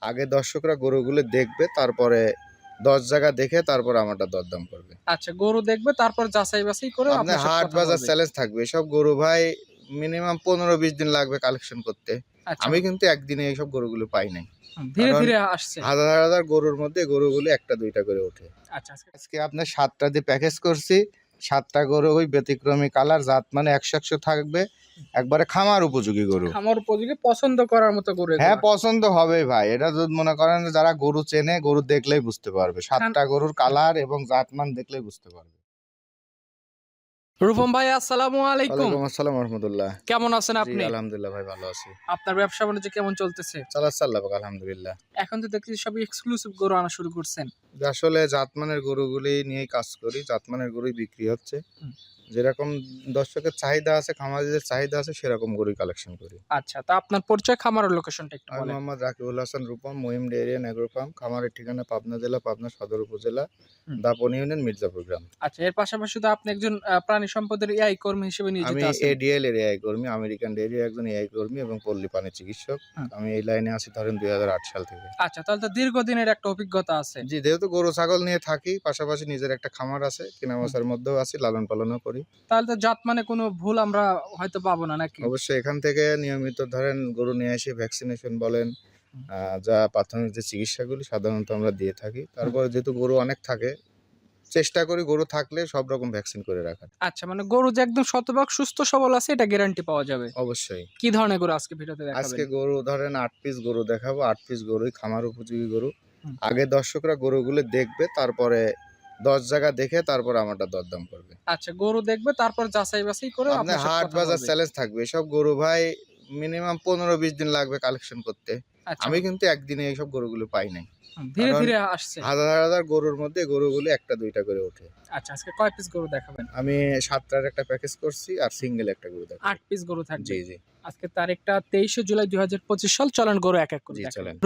আগে দর্শকরা গরুগুলো দেখবে তারপরে দশ জায়গা দেখে তারপর আমারটা দরদাম করবে। আচ্ছা গরু দেখবে তারপর যাচাই বাছাই করে আপনার হাট বাজার চ্যালেঞ্জ থাকবে। সব গরু ভাই মিনিমাম পনেরো বিশ দিন লাগবে কালেকশন করতে। আচ্ছা, আমি কিন্তু একদিনে এইসব গরুগুলো পাই নাই। ধীরে ধীরে আসছে। হাজার হাজার গরুর মধ্যে গরুগুলো একটা দুইটা করে ওঠে। আচ্ছা আজকে আপনার সাতটা দিয়ে প্যাকেজ করছি। সাতটা গরু ওই ব্যতিক্রমী কালার জাত মানে একশো একশো থাকবে। একবারে খামার উপযোগী গরু। খামার উপযোগী পছন্দ করার মতো গরু হ্যাঁ পছন্দ হবে ভাই। এটা যদি মনে করেন যারা গরু চেনে গরু দেখলেই বুঝতে পারবে। সাতটা গরুর কালার এবং জাতমান দেখলেই বুঝতে পারবে। রূপম ভাই আসসালামু আলাইকুম। আসসালাম রহমতুল্লাহ। কেমন আছেন আপনি? আলহামদুলিল্লাহ ভাই ভালো আছি। আপনার ব্যবসা বাণিজ্য কেমন চলতেছে? চালাচ্ছে আল্লাহ পাক, আলহামদুলিল্লাহ। এখন তো দেখছি সব এক্সক্লুসিভ গরু আনা শুরু করছেন। আসলে জাতমানের গরুগুলি নিয়ে কাজ করি জাতমানের গরুই বিক্রি হচ্ছে। যেরকম দর্শকের চাহিদা আছে খামারিদের চাহিদা আছে সেরকম গরুই কালেকশন করি। আচ্ছা তা আপনার পরিচয় খামারের লোকেশনটা একটু বলেন। মোহাম্মদ রাকিবুল হাসান রূপম মহিম ডেরিয়ান এগ্রো ফার্ম খামারের ঠিকানা পাবনা জেলা পাবনা সদর উপজেলা দাপন ইউনিয়ন মির্জাপুর গ্রাম। আচ্ছা এর পাশাপাশি তো আপনি একজন প্রাণী সম্পদের এআই কর্মী হিসেবে নিয়োজিত আছেন। আমি এডিএল এর এআই কর্মী আমেরিকান ডেয়ারি একজন এআই কর্মী এবং পল্লী পানি চিকিৎসক। আমি এই লাইনে আছি ধরেন দুই হাজার আট সাল থেকে। আচ্ছা তাহলে তো দীর্ঘদিনের একটা অভিজ্ঞতা আছে। জি যেহেতু গরু ছাগল নিয়ে থাকি পাশাপাশি নিজের একটা খামার আছে কেনাবেচার মধ্যেও আছি লালন পালনও করি। তাহলে তো জাত মানে কোনো ভুল আমরা হয়তো পাবো না নাকি? অবশ্যই এখান থেকে নিয়মিত ধরেন গরু নিয়ে এসে ভ্যাকসিনেশন বলেন যা প্রাথমিক যে চিকিৎসাগুলি সাধারণত আমরা দিয়ে থাকি। তারপরে যেহেতু গরু অনেক থাকে চেষ্টা করি গরু থাকলে সব রকম ভ্যাকসিন করে রাখার। আচ্ছা মানে গরু যে একদম শতভাগ সুস্থ সবল আছে এটা গ্যারান্টি পাওয়া যাবে? অবশ্যই। কি ধরনের গরু আজকে ভিডিওতে দেখাবেন? আজকে গরু ধরেন আট পিস গরু দেখাবো আট পিস গরুই খামার উপযোগী গরু। আগে দর্শকরা গরুগুলো দেখবে তারপরে দশ জায়গা দেখে তারপর আমারটা দরদাম করবে। আচ্ছা গরু দেখবে তারপর যাচাই বাছাই করে আপনার হাট বাজার চ্যালেঞ্জ থাকবে। সব গরু ভাই মিনিমাম পনেরো বিশ দিন লাগবে কালেকশন করতে। আচ্ছা, আমি কিন্তু একদিনে এইসব গরুগুলো পাই নাই। ধীরে ধীরে আসছে। হাজার হাজার গরুর মধ্যে গরুগুলো একটা দুইটা করে ওঠে। আচ্ছা আজকে কয় পিস গরু দেখাবেন? আমি সাতটার একটা প্যাকেজ করছি আর সিঙ্গেল একটা গরু দেখাবো। আট পিস গরু থাকবে। জি জি। আজকে তারিখটা তেইশে জুলাই দুই হাজার পঁচিশ সাল চলেন গরু এক এক করে।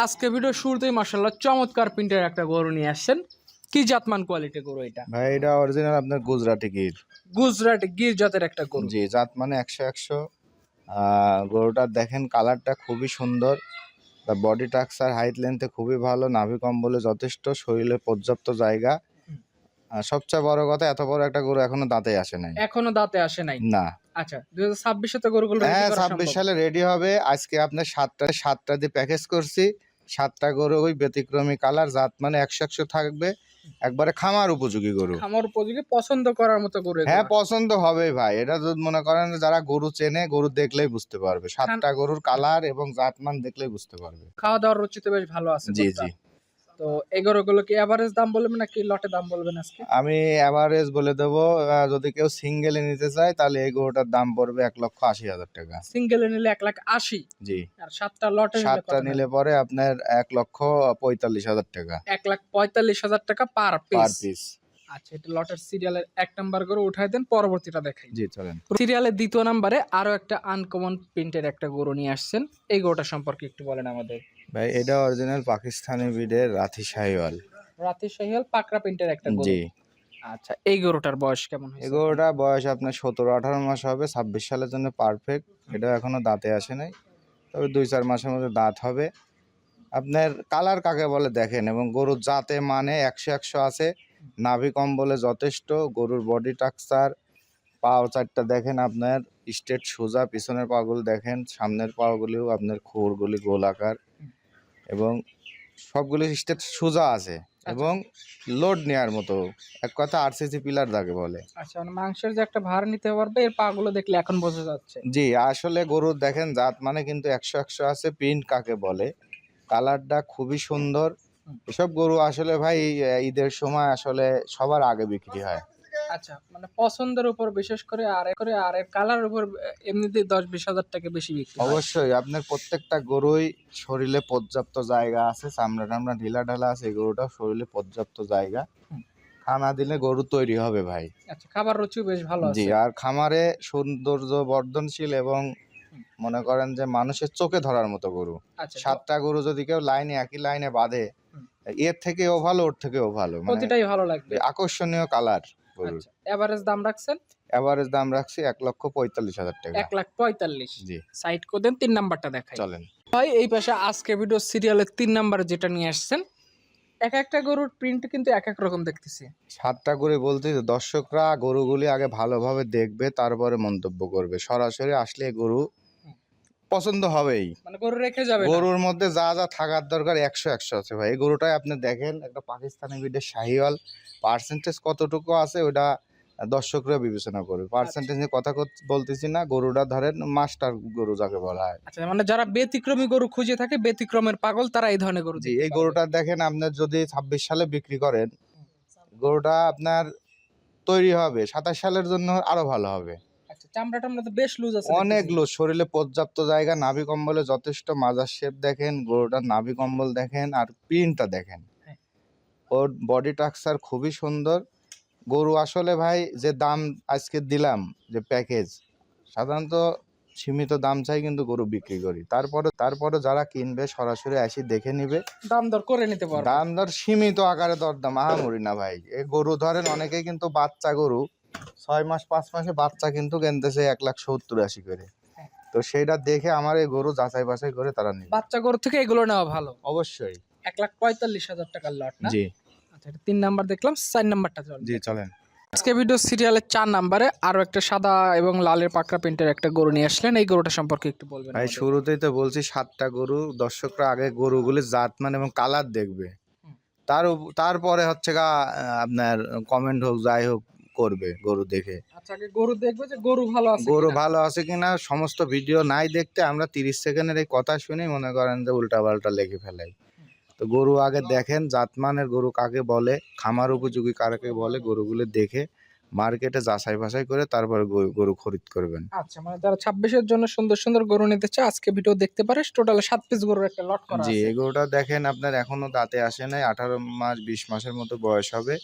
আজকে ভিডিও শুরুতেই মার্শাল্লাহ চমৎকার প্রিন্টের একটা গরু নিয়ে আসছেন। কি জাতমান কোয়ালিটি গরু এটা? ভাই এটা অরিজিনাল আপনার গুজরাটি গির। গুজরাটি গির জাতের একটা গরু। জি জাত মানে একশো। একশো গরুটার দেখেন কালারটা খুবই সুন্দর। তার বডি টাক্সার হাইট লেন্থে খুবই ভালো। নাভি কম্বলে যথেষ্ট। শরীরে পর্যাপ্ত জায়গা। সবচেয়ে বড় কথা এত বড় একটা গরু এখনও দাঁতে আসে নাই। এখনও দাঁতে আসে নাই? না। আচ্ছা দুই হাজার ছাব্বিশে তো গরুগুলো হ্যাঁ ছাব্বিশ। সালে রেডি হবে। আজকে আপনার সাতটা সাতটা দিয়ে প্যাকেজ করছি। সাতটা গরু ওই ব্যতিক্রমী কালার জাত মানে একশো একশো থাকবে। একবারে খামার উপযোগী গরু। খামার উপযোগী পছন্দ করার মতো গরু হ্যাঁ পছন্দ হবে ভাই। এটা তো মনে করেন যারা গরু চেনে গরু দেখলেই বুঝতে পারবে। সাতটা গরুর কালার এবং জাতমান দেখলেই বুঝতে পারবে। খাওয়া দাওয়ার রুচিতে বেশ ভালো আছে জি জি। তো এই গরুগুলো কি এভারেজ দাম বলবেন নাকি লটে দাম বলবেন আজকে? আমি এভারেজ বলে দেবো যদি কেউ সিঙ্গেলে নিতে চায় তাহলে এই গরুটার দাম পড়বে এক লক্ষ আশি হাজার টাকা। সিঙ্গেলে নিলে এক লাখ আশি? জি। আর সাতটা লটে সাতটা নিলে পরে আপনার এক লক্ষ পঁয়তাল্লিশ হাজার টাকা। এক লাখ পঁয়তাল্লিশ হাজার টাকা পার পার পিস আচ্ছা এটা লটের সিরিয়ালের এক নাম্বার করে উঠাই দেন পরবর্তীটা দেখাই। জি চলেন। সিরিয়ালের দ্বিতীয় নাম্বারে আরও একটা আনকমন প্রিন্টের একটা গরু নিয়ে আসছেন। এই গরুটা সম্পর্কে একটু বলেন আমাদের। ভাই এটা অরিজিনাল পাকিস্তানি ব্রিডের রাথি শাহিওয়াল। রাতে সহিয়াল পাকড়া প্রিন্টের একটা গরু। জি। আচ্ছা এই গরুটার বয়স কেমন হয়েছে? এগুলোটা বয়স আপনার সতেরো আঠারো মাস হবে ছাব্বিশ সালের জন্য পারফেক্ট এটা এখনও দাঁতে আসে নাই তবে দুই চার মাসের মধ্যে দাঁত হবে। আপনার কালার কাকে বলে দেখেন এবং গরুর জাতে মানে একশো একশো আছে। নাভি কম্বলে যথেষ্ট গরুর বডি টাক্সার পাও চারটা দেখেন আপনার স্ট্রেট সোজা পিছনের পাগুলো দেখেন সামনের পাগুলিও আপনার খোরগুলি গোল আকার এবং সবগুলি স্ট্রেট সোজা আছে এবং লোড নেওয়ার মতো। এক কথা আরসিসি পিলার যাকে বলে। আচ্ছা মানে মাংসের যে একটা ভার নিতে পারবে এর পা গুলো দেখলে এখন বোঝা যাচ্ছে। জি আসলে গরুর দেখেন জাত মানে কিন্তু একশো একশো আছে প্রিন্ট কাকে বলে? কালারটা খুবই সুন্দর। এসব গরু আসলে ভাই ঈদের সময় আসলে সবার আগে বিক্রি হয়। আচ্ছা মানে পছন্দের উপর বিশেষ করে আর করে আর কালার উপর এমনিতেই দশ বিশ হাজার টাকা বেশি বিক্রি অবশ্যই আপনার প্রত্যেকটা গরুই শরীরে পর্যাপ্ত জায়গা আছে চামড়া টামড়া ঢিলা ঢালা আছে এই গরুটা শরীরে পর্যাপ্ত জায়গা। খানা দিলে গরু তৈরি হবে ভাই। আচ্ছা খাবার রুচিও বেশ ভালো জি আর খামারে সৌন্দর্য বর্ধনশীল এবং মনে করেন যে মানুষের চোখে ধরার মতো গরু। আচ্ছা সাতটা গরু যদি কেউ লাইনে একই লাইনে বাঁধে। এর থেকেও ভালো ওর থেকেও ভালো মানে প্রতিটাই ভালো লাগবে। আকর্ষণীয় কালার আচ্ছা এভারেজ দাম রাখছেন? এভারেজ দাম রাখছি এক লক্ষ পঁয়তাল্লিশ হাজার টাকা। এক লাখ পঁয়তাল্লিশ। জি। সাইড করে দেন তিন নাম্বারটা দেখাই। চলেন। ভাই এই পাশে আজকে ভিডিও সিরিয়ালের তিন নাম্বারে যেটা নিয়ে আসছেন এক একটা গরুর প্রিন্ট কিন্তু এক এক রকম দেখতেছি। সাতটা করে বলতে দর্শকরা গরুগুলি আগে ভালোভাবে দেখবে তারপরে মন্তব্য করবে। সরাসরি আসলে গরু পছন্দ হবেই। মানে গরু রেখে যাবে গরুর মধ্যে যা যা থাকার দরকার একশো একশো আছে ভাই। এই গরুটাই আপনি দেখেন একটা পাকিস্তানি বিডের শাহিওয়াল। পার্সেন্টেজ কতটুকু আছে ওটা দর্শকরা বিবেচনা করবে। পার্সেন্টেজ নিয়ে কথা বলতেছি না গরুটা ধরেন মাস্টার গরু যাকে বলা হয়। আচ্ছা মানে যারা ব্যতিক্রমী গরু খুঁজে থাকে ব্যতিক্রমের পাগল তারা এই ধরনের গরু এই গরুটা দেখেন আপনার যদি ছাব্বিশ সালে বিক্রি করেন গরুটা আপনার তৈরি হবে সাতাশ সালের জন্য আরও ভালো হবে। আচ্ছা চামড়া টামড়া তো বেশ লুজ আছে অনেক। শরীরে পর্যাপ্ত জায়গা নাভি কম্বলে যথেষ্ট মাজার শেপ দেখেন গরুটার নাভি কম্বল দেখেন আর প্রিন্টটা দেখেন। হ্যাঁ। ওর বডি টাক্সার খুবই সুন্দর। গরু আসলে ভাই যে দাম আজকে দিলাম যে প্যাকেজ সাধারণত সীমিত দাম চাই কিন্তু গরু বিক্রি করি। তারপরে তারপরে যারা কিনবে সরাসরি আসি দেখে নিবে। দাম দর করে নিতে পারবে। দাম দর সীমিত আকারে দরদাম আহামরি না ভাই। এই গরু ধরেন অনেকেই কিন্তু বাচ্চা গরু ছয় মাস পাঁচ মাসে বাচ্চা কিন্তু কিনতেছে এক লাখ সত্তর আশি করে। হ্যাঁ। তো সেইটা দেখে আমার এই গরু যাচাই বাছাই করে তারা নিবে বাচ্চা গরু থেকে এগুলো নেওয়া ভালো? অবশ্যই। এক লাখ পঁয়তাল্লিশ হাজার টাকার লট না? জি। আচ্ছা এটা তিন নাম্বার দেখলাম চার নাম্বারটা চল। জি চলেন। আজকে ভিডিও সিরিয়ালের চার নাম্বারে আরও একটা সাদা এবং লালের পাকড়া প্রিন্টের একটা গরু নিয়ে আসলেন। এই গরুটা সম্পর্কে একটু বলবেন ভাই শুরুতেই তো বলছি সাতটা গরু দর্শকরা আগে গরুগুলির জাতমান এবং কালার দেখবে। তার তারপরে হচ্ছে গা আপনার কমেন্ট হোক যাই হোক করবে গরু দেখে। আচ্ছা আগে গরু দেখবে যে গরু ভালো আছে গরু কিনা। ভালো আছে কিনা সমস্ত ভিডিও নাই দেখতে আমরা তিরিশ সেকেন্ডের এই কথা শুনে মনে করেন যে উল্টা পাল্টা লেগে ফেলাই। তো গরু আগে দেখেন জাতমানের গরু কাকে বলে খামার উপযোগী কাকে বলে গরুগুলো দেখে মার্কেটে যাচাই বাছাই করে তারপরে গরু- গরু খরিদ করবেন। আচ্ছা মানে যারা ছাব্বিশের জন্য সুন্দর সুন্দর গরু নিতে চায় আজকে ভিডিও দেখতে পারে টোটাল সাত পিস গরুর একটা লট করা জি এই গরুটা দেখেন আপনার এখনও দাঁতে আসে নাই আঠারো মাস বিশ মাসের মতো বয়স হবে।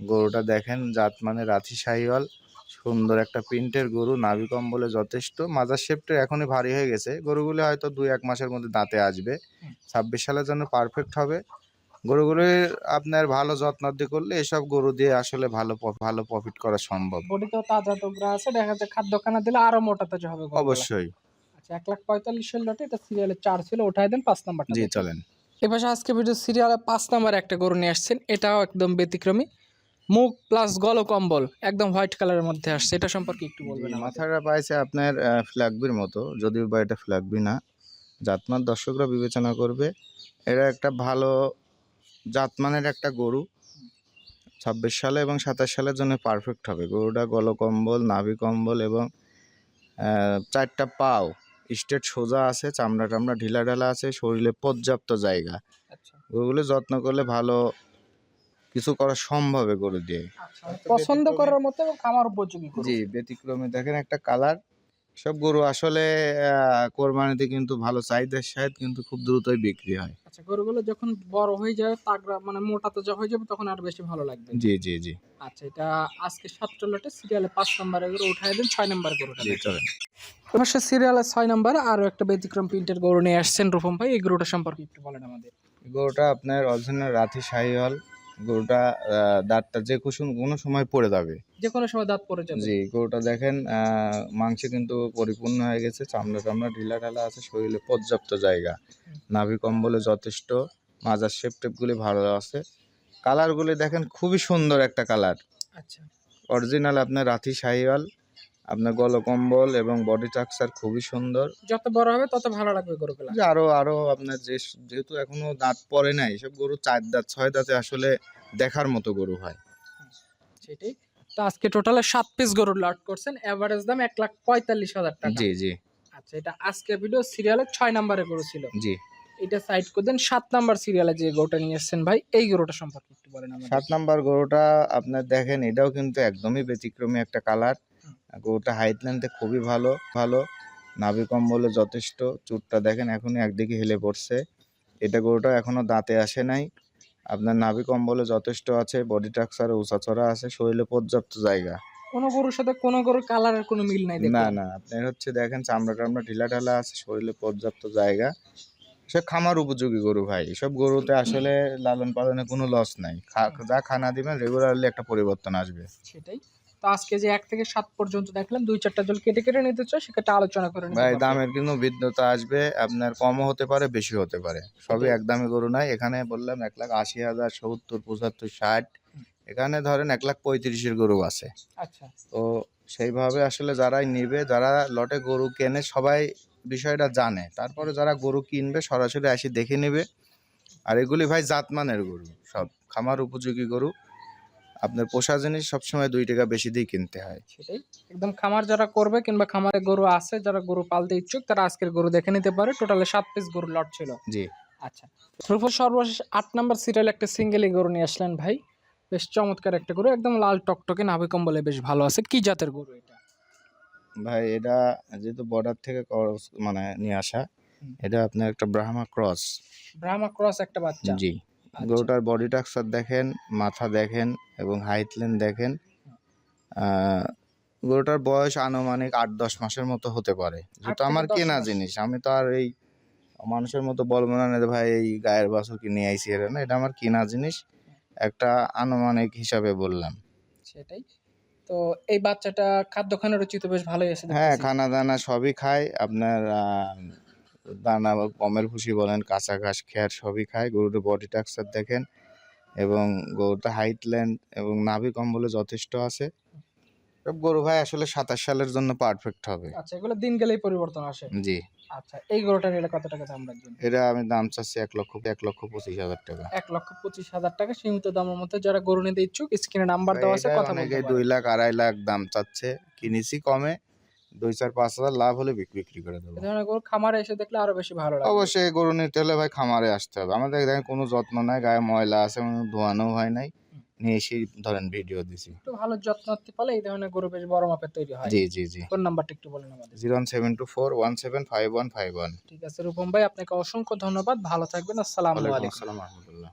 গরুটা দেখেন জাত মানে রাথি শাহিওয়াল সুন্দর একটা প্রিন্টের গরু নাভি কম্বলে যথেষ্ট। মাজার শেপটা এখনই ভারী হয়ে গেছে। গরুগুলি হয়তো দুই এক মাসের মধ্যে দাঁতে আসবে। ছাব্বিশ সালের জন্য পারফেক্ট হবে। গরুগুলির আপনার ভালো যত্ন দিয়ে করলে এসব গরু দিয়ে আসলে ভালো ভালো প্রফিট করা সম্ভব। তাজা তোগরা আছে দেখা যাচ্ছে খাদ্য খানা দিলে আরও মোটা তাজা হবে অবশ্যই। আচ্ছা এক লাখ পঁয়তাল্লিশের লটে এটা সিরিয়ালের চার ছিল ওঠাই দেন পাঁচ নাম্বারটা জি। চলেন। এবার আজকে ভিডিও সিরিয়ালে পাঁচ নাম্বার একটা গরু নিয়ে আসছেন এটাও একদম ব্যতিক্রমী। মুখ প্লাস গল কম্বল একদম হোয়াইট কালারের মধ্যে আসছে। এটা সম্পর্কে একটু বলবেন মাথাটা পাইছে আপনার ফ্ল্যাগবির মতো। যদিও বা এটা ফ্ল্যাগবি না। জাতমান দর্শকরা বিবেচনা করবে এটা একটা ভালো জাতমানের একটা গরু। ছাব্বিশ সালে এবং সাতাশ সালের জন্য পারফেক্ট হবে। গরুটা গলকম্বল নাভি কম্বল এবং চারটা পাও। স্টেট সোজা আছে চামড়া টামড়া ঢিলা ঢালা আছে শরীরে পর্যাপ্ত জায়গা। আচ্ছা। গরুগুলো যত্ন করলে ভালো কিছু করা সম্ভব গরু দিয়ে। আচ্ছা, পছন্দ করার মতো এবং খামার উপযোগী জি ব্যতিক্রমে। দেখেন একটা কালার। সব গরু আসলে আহ, কোরবানিতে কিন্তু ভালো চাহিদার সাথে কিন্তু খুব দ্রুতই বিক্রি হয়। আচ্ছা গরুগুলো যখন বড় হয়ে যাবে তাগড়া মানে মোটা তাজা হয়ে যাবে তখন আর বেশি ভালো লাগবে। জি জি জি। আচ্ছা এটা আজকে সাতটা লটে সিরিয়ালে পাঁচ নাম্বারে গরু উঠাই দেন ছয় নাম্বার গরুটা জি চলেন। সে সিরিয়ালে ছয় নাম্বার আরও একটা ব্যতিক্রম প্রিন্টের গরু নিয়ে আসছেন রূপম ভাই এই গরুটা সম্পর্কে একটু বলেন আমাদের। গরুটা আপনার অরিজিনাল রাথি শাহিওয়াল গরুটা দাঁতটা যে কুসুম কোনো সময় পড়ে যাবে। যে কোনো সময় দাঁত পড়ে যাবে। জি গরুটা দেখেন মাংস মাংসে কিন্তু পরিপূর্ণ হয়ে গেছে চামড়া টামড়া ঢিলা ঢালা আছে শরীরে পর্যাপ্ত জায়গা। নাভি কম্বলে যথেষ্ট মাজার শেপ টেপগুলি ভালো আছে। কালারগুলি দেখেন খুবই সুন্দর একটা কালার আচ্ছা। অরিজিনাল আপনার রাথি শাহিওয়াল। আপনার গলকম্বল এবং বডি স্ট্রাকচার খুবই সুন্দর। যত বড় হবে তত ভালো লাগবে গরুগুলা। আরও আরও আপনার যে যেহেতু এখনও দাঁত পড়ে নাই সব গরু চার দাঁত ছয় দাঁতে আসলে দেখার মতো গরু হয়। সেটাই। তো আজকে টোটালে সাত পিস গরু লট করছেন এভারেজ দাম এক লাখ পঁয়তাল্লিশ হাজার টাকা। জি জি। আচ্ছা এটা আজকে ভিডিও সিরিয়ালে ছয় নাম্বারে গরু ছিল। জি। এটা সাইড করে দেন সাত নাম্বার সিরিয়ালে যে গরুটা নিয়ে এসেছেন ভাই এই গরুটা সম্পর্কে একটু বলেন আমাদের। সাত নাম্বার গরুটা আপনার দেখেন এটাও কিন্তু একদমই ব্যতিক্রমী একটা কালার। গরুটা হাইট লেন্থে খুবই ভালো ভালো। নাভি কম্বলে যথেষ্ট চুটটা দেখেন এখনই একদিকে হেলে পড়ছে। এটা গরুটা এখনও দাঁতে আসে নাই। আপনার নাভি কম্বলে যথেষ্ট আছে বডি টাক্সারে উঁচাচড়া আছে শরীরে পর্যাপ্ত জায়গা। কোনো গরুর সাথে কোনো গরুর কালারের কোনো মিল নাই না না আপনার হচ্ছে দেখেন চামড়া টামড়া ঢিলা ঢালা আছে শরীরে পর্যাপ্ত জায়গা। সে খামার উপযোগী গরু ভাই এসব গরুতে আসলে লালন পালনে কোনো লস নাই। যা খানা দিবেন রেগুলারলি একটা পরিবর্তন আসবে। সেটাই। তো আজকে যে এক থেকে সাত পর্যন্ত দেখলাম দুই চারটা জল কেটে কেটে নিতে চাই সেক্ষেত্রে আলোচনা করে ভাই দামের কিন্তু ভিন্নতা আসবে আপনার কমও হতে পারে বেশি হতে পারে। সবই এক দামি গরু নাই। এখানে বললাম এক লাখ আশি হাজার সত্তর পঁচাত্তর ষাট। এখানে ধরেন এক লাখ পঁয়ত্রিশের গরু আছে। আচ্ছা। তো সেইভাবে আসলে যারাই নিবে যারা লটে গরু কেনে সবাই বিষয়টা জানে। তারপরে যারা গরু কিনবে সরাসরি আসি দেখে নেবে। আর এগুলি ভাই জাতমানের গরু সব। খামার উপযোগী গরু। আপনার পোষা জিনিস সবসময় দুই টাকা বেশি দিয়ে কিনতে হয়। সেটাই। একদম খামার যারা করবে কিংবা খামারে গরু আছে যারা গরু পালতে ইচ্ছুক তারা আজকের গরু দেখে নিতে পারে। টোটালে সাত পিস গরু লট ছিল। জি। আচ্ছা। রূপর সর্বশেষ আট নাম্বার সিরিয়াল একটা সিঙ্গেলি গরু নিয়ে আসলেন ভাই। বেশ চমৎকার একটা গরু একদম লাল টকটকে নাভি কম্বলে বেশ ভালো আছে। কি জাতের গরু এটা? ভাই এটা যেহেতু বর্ডার থেকে মানে নিয়ে আসা এটা আপনার একটা ব্রাহ্মা ক্রস ব্রাহ্মা ক্রস একটা বাচ্চা। জি। গরুটার বডি টাক্সার দেখেন মাথা দেখেন এবং হাইট লেন দেখেন গরুটার বয়স আনুমানিক আট দশ মাসের মতো হতে পারে। যেহেতু আমার কেনা জিনিস আমি তো আর এই মানুষের মতো বলব না ভাই এই গায়ের বাছুর কিনে আইসি এর। না এটা আমার কেনা জিনিস একটা আনুমানিক হিসাবে বললাম। সেটাই। তো এই বাচ্চাটা খাদ্য খানের রুচি তো বেশ ভালোই আছে হ্যাঁ খানা দানা সবই খায়। আপনার দানা বা গমের ভুসি বলেন কাঁচা ঘাস খেয়ার সবই খায়। গরুটার বডি টাক্সার দেখেন এবং গরুটা হাইট লেন্থ এবং নাভি কম্বলে যথেষ্ট আছে। সব গরু ভাই আসলে সাতাশ সালের জন্য পারফেক্ট হবে। আচ্ছা এগুলো দিন গেলেই পরিবর্তন আসে। জি। আচ্ছা এই গরুটা নিলে কত টাকা দাম রাখবেন? এটা আমি দাম চাচ্ছি এক লক্ষ এক লক্ষ পঁচিশ হাজার টাকা। এক লক্ষ পঁচিশ হাজার টাকা সীমিত দামের মধ্যে যারা গরু নিতে ইচ্ছুক স্ক্রিনে নাম্বার দেওয়া আছে কথা অনেকে দুই লাখ আড়াই লাখ দাম চাচ্ছে। কিনেছি কমে। দুই চার পাঁচ হাজার লাভ হলে বিক্রি বিক্রি করে দেবো। গরু খামারে এসে দেখলে আরও বেশি ভালো লাগে অবশ্যই গরু নিতে হলে ভাই খামারে আসতে হবে। আমাদের দেখেন কোনো যত্ন নাই গায়ে ময়লা আছে ধোয়ানো হয় নাই। নিয়ে এসেই ধরেন ভিডিও দিছি। একটু ভালো যত্ন নিতে পারলে এই ধরনের গরু বেশ বড় মাপের তৈরি হয়। জি জি জি। ফোন নাম্বারটা একটু বলেন আমাদের। Zero seven two four one seven five one five one. ঠিক আছে রূপম ভাই আপনাকে অসংখ্য ধন্যবাদ। ভালো থাকবেন। আসসালামু আলাইকুম। আসসালাম রহমতুল্লাহ।